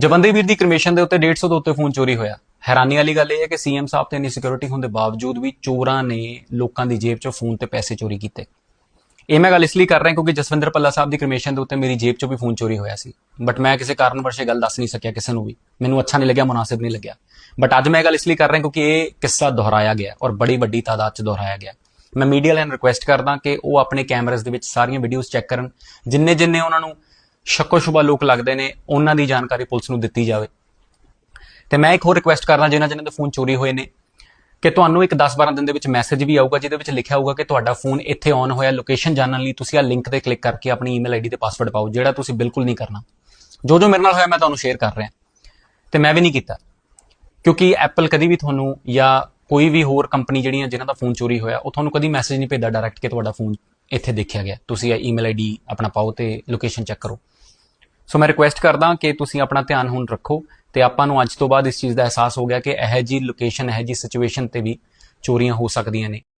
ਜਵੰਦੇ ਵੀਰ ਦੀ ਕ੍ਰਿਮੇਸ਼ਨ ਦੇ ਉੱਤੇ 150 ਤੋਂ ਉੱਤੇ ਫੋਨ ਚੋਰੀ ਹੋਇਆ। ਹੈਰਾਨੀ ਵਾਲੀ ਗੱਲ ਇਹ ਹੈ ਕਿ ਸੀਐਮ ਸਾਹਿਬ ਤੇ ਇੰਨੀ ਸਿਕਿਉਰਿਟੀ ਹੋਣ ਦੇ ਬਾਵਜੂਦ ਵੀ ਚੋਰਾਂ ਨੇ ਲੋਕਾਂ ਦੀ ਜੇਬ 'ਚੋਂ ਫੋਨ ਤੇ ਪੈਸੇ ਚੋਰੀ ਕੀਤੇ। ਇਹ ਮੈਂ ਗੱਲ ਇਸ ਲਈ ਕਰ ਰਿਹਾ ਕਿਉਂਕਿ ਜਸਵਿੰਦਰ ਪੱਲਾ ਸਾਹਿਬ ਦੀ ਕ੍ਰਿਮੇਸ਼ਨ ਦੇ ਉੱਤੇ ਮੇਰੀ ਜੇਬ 'ਚੋਂ ਵੀ ਫੋਨ ਚੋਰੀ ਹੋਇਆ ਸੀ। ਬਟ ਮੈਂ ਕਿਸੇ ਕਾਰਨਵਸ਼ ਇਹ ਗੱਲ ਦੱਸ ਨਹੀਂ ਸਕਿਆ ਕਿਸੇ ਨੂੰ ਵੀ। ਮੈਨੂੰ ਅੱਛਾ ਨਹੀਂ ਲੱਗਿਆ, ਮੁਨਾਸਿਬ ਨਹੀਂ ਲੱਗਿਆ। ਬਟ ਅੱਜ ਮੈਂ ਗੱਲ ਇਸ ਲਈ ਕਰ ਰਿਹਾ ਕਿਉਂਕਿ ਇਹ ਕਿੱਸਾ ਦੁਹਰਾਇਆ ਗਿਆ ਔਰ ਬੜੀ ਵੱਡੀ ਤਾਦਾਦ 'ਚ ਦੁਹਰਾਇਆ ਗਿਆ। ਮੈਂ ਮੀਡੀਆ ਵਾਲਿਆਂ ਨੂੰ ਰਿਕੁਐਸਟ ਕਰਦਾ ਕਿ ਉਹ ਆਪਣੇ ਕੈਮਰਾਸ ਦੇ ਵਿੱਚ ਸਾਰੀਆਂ ਵੀਡੀਓਜ਼ ਚੈੱਕ ਕਰਨ। ਜਿੰਨੇ ਜਿੰਨੇ ਉਹਨਾਂ ਨੂੰ ਸ਼ੱਕੋ ਸ਼ੁਬਾ ਲੋਕ ਲੱਗਦੇ ਨੇ, ਉਹਨਾਂ ਦੀ ਜਾਣਕਾਰੀ ਪੁਲਿਸ ਨੂੰ ਦਿੱਤੀ ਜਾਵੇ। ਤੇ ਮੈਂ ਇੱਕ ਹੋਰ ਰਿਕੁਐਸਟ ਕਰਨਾ ਜਿਨ੍ਹਾਂ ਜਿਨ੍ਹਾਂ ਦੇ ਫੋਨ ਚੋਰੀ ਹੋਏ ਨੇ, ਕਿ ਤੁਹਾਨੂੰ ਇੱਕ 10-12 ਦਿਨ ਦੇ ਵਿੱਚ ਮੈਸੇਜ ਵੀ ਆਊਗਾ, ਜਿਹਦੇ ਵਿੱਚ ਲਿਖਿਆ ਹੋਊਗਾ ਕਿ ਤੁਹਾਡਾ ਫੋਨ ਇੱਥੇ ਔਨ ਹੋਇਆ। ਲੋਕੇਸ਼ਨ ਜਾਣਨ ਲਈ ਤੁਸੀਂ ਆ ਲਿੰਕ ਤੇ ਕਲਿੱਕ ਕਰਕੇ ਆਪਣੀ ਈਮੇਲ ਆਈਡੀ ਤੇ ਪਾਸਵਰਡ ਪਾਓ, ਜਿਹੜਾ ਤੁਸੀਂ ਬਿਲਕੁਲ ਨਹੀਂ ਕਰਨਾ। ਜੋ ਜੋ ਮੇਰੇ ਨਾਲ ਹੋਇਆ, ਮੈਂ ਤੁਹਾਨੂੰ ਸ਼ੇਅਰ ਕਰ ਰਿਹਾ। ਤੇ ਮੈਂ ਵੀ ਨਹੀਂ ਕੀਤਾ। ਕਿਉਂਕਿ ਐਪਲ ਕਦੀ ਵੀ ਤੁਹਾਨੂੰ ਜਾਂ ਕੋਈ ਵੀ ਹੋਰ ਕੰਪਨੀ ਜਿਹੜੀਆਂ, ਜਿਨ੍ਹਾਂ ਦਾ ਫੋਨ ਚੋਰੀ ਹੋਇਆ, ਉਹ ਤੁਹਾਨੂੰ ਕਦੀ ਮੈਸੇਜ ਨਹੀਂ ਭੇਜਦਾ ਡਾਇਰੈਕਟ ਕਿ ਤੁਹਾਡਾ ਫੋਨ ਇੱਥੇ ਦੇਖਿਆ ਗਿਆ। ਤੁਸੀਂ ਇਹ ਈਮੇਲ ਆਈਡੀ ਆਪਣਾ ਪਾਓ ਤੇ ਲੋਕੇਸ਼ਨ ਚੈੱਕ ਕਰੋ। ਸੋ ਮੈਂ ਰਿਕੁਐਸਟ ਕਰਦਾ ਕਿ ਤੁਸੀਂ ਆਪਣਾ ਧਿਆਨ ਹੁਣ ਰੱਖੋ ਤੇ ਆਪਾਂ ਨੂੰ ਅੱਜ ਤੋਂ ਬਾਅਦ ਇਸ ਚੀਜ਼ ਦਾ ਅਹਿਸਾਸ ਹੋ ਗਿਆ ਕਿ ਇਹ ਜੀ ਲੋਕੇਸ਼ਨ ਇਹ ਜੀ ਸਿਚੁਏਸ਼ਨ ਤੇ ਵੀ ਚੋਰੀਆਂ ਹੋ ਸਕਦੀਆਂ ਨੇ।